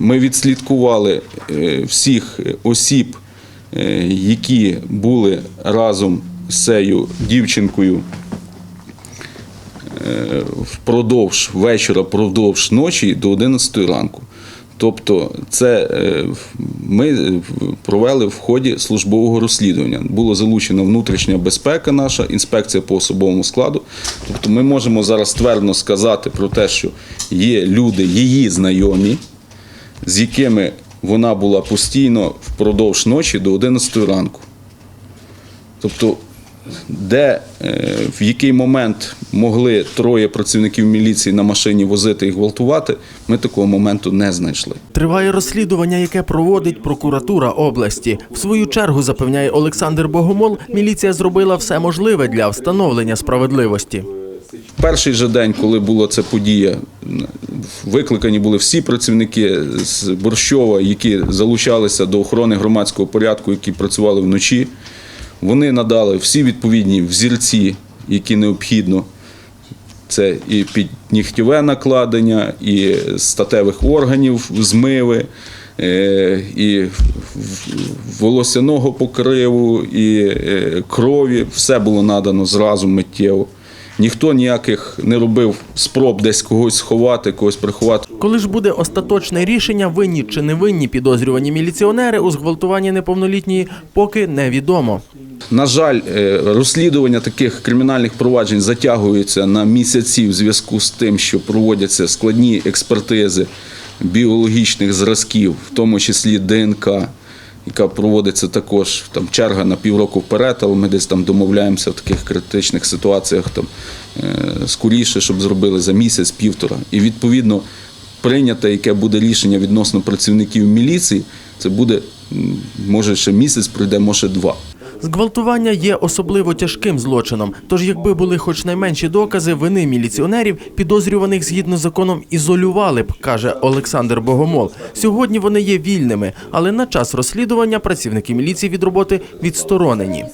Ми відслідкували е, всіх осіб, е, які були разом з цією дівчинкою е, впродовж вечора, впродовж ночі до 11 ранку. Тобто, це е, ми е, провели в ході службового розслідування. Було залучена внутрішня безпека наша, інспекція по особовому складу. Тобто, ми можемо зараз твердо сказати про те, що є люди, її знайомі, з якими вона була постійно впродовж ночі до 11 ранку. Тобто, де е, в який момент могли троє працівників міліції на машині возити і гвалтувати, ми такого моменту не знайшли. Триває розслідування, яке проводить прокуратура області. В свою чергу запевняє Олександр Богомол, міліція зробила все можливе для встановлення справедливості. Перший же день, коли була ця подія, викликані були всі працівники з Борщова, які залучалися до охорони громадського порядку, які працювали вночі. Вони надали всі відповідні взірці, які необхідно. Це і піднігтєве накладення, і статевих органів змиви, е, і волосяного покриву, і е, крові. Все було надано зразу миттєво. Ніхто ніяких не робив спроб десь когось сховати, когось приховати. Коли ж буде остаточне рішення, винні чи не винні підозрювані міліціонери у зґвалтуванні неповнолітньої, поки невідомо. На жаль, е, розслідування таких кримінальних проваджень затягується на місяці в зв'язку з тим, що проводяться складні експертизи біологічних зразків, в тому числі ДНК, яка проводиться також там черга на півроку вперед, але ми десь там домовляємося в таких критичних ситуаціях там е, скоріше, щоб зробили за місяць-півтора. І відповідно прийняте, яке буде рішення відносно працівників міліції, це буде може ще місяць пройде, може два. Зґвалтування є особливо тяжким злочином. Тож, якби були хоч найменші докази вини міліціонерів, підозрюваних згідно з законом ізолювали б, каже Олександр Богомол. Сьогодні вони є вільними, але на час розслідування працівники міліції від роботи відсторонені.